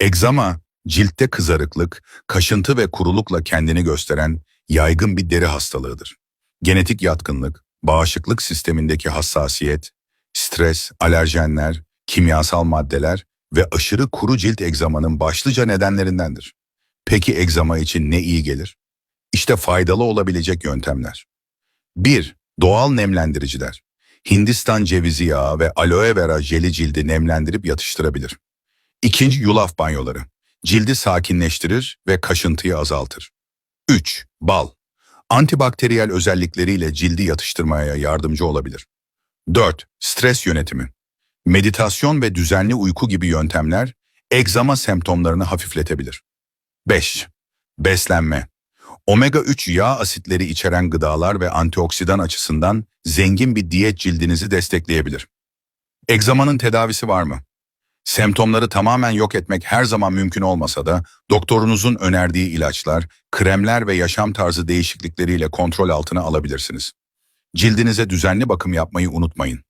Egzama, ciltte kızarıklık, kaşıntı ve kurulukla kendini gösteren yaygın bir deri hastalığıdır. Genetik yatkınlık, bağışıklık sistemindeki hassasiyet, stres, alerjenler, kimyasal maddeler ve aşırı kuru cilt egzamanın başlıca nedenlerindendir. Peki egzama için ne iyi gelir? İşte faydalı olabilecek yöntemler. 1. Doğal nemlendiriciler. Hindistan cevizi yağı ve aloe vera jeli cildi nemlendirip yatıştırabilir. İkinci yulaf banyoları. Cildi sakinleştirir ve kaşıntıyı azaltır. 3. Bal. Antibakteriyel özellikleriyle cildi yatıştırmaya yardımcı olabilir. 4. Stres yönetimi. Meditasyon ve düzenli uyku gibi yöntemler egzama semptomlarını hafifletebilir. 5. Beslenme. Omega-3 yağ asitleri içeren gıdalar ve antioksidan açısından zengin bir diyet cildinizi destekleyebilir. Egzamanın tedavisi var mı? Semptomları tamamen yok etmek her zaman mümkün olmasa da doktorunuzun önerdiği ilaçlar, kremler ve yaşam tarzı değişiklikleriyle kontrol altına alabilirsiniz. Cildinize düzenli bakım yapmayı unutmayın.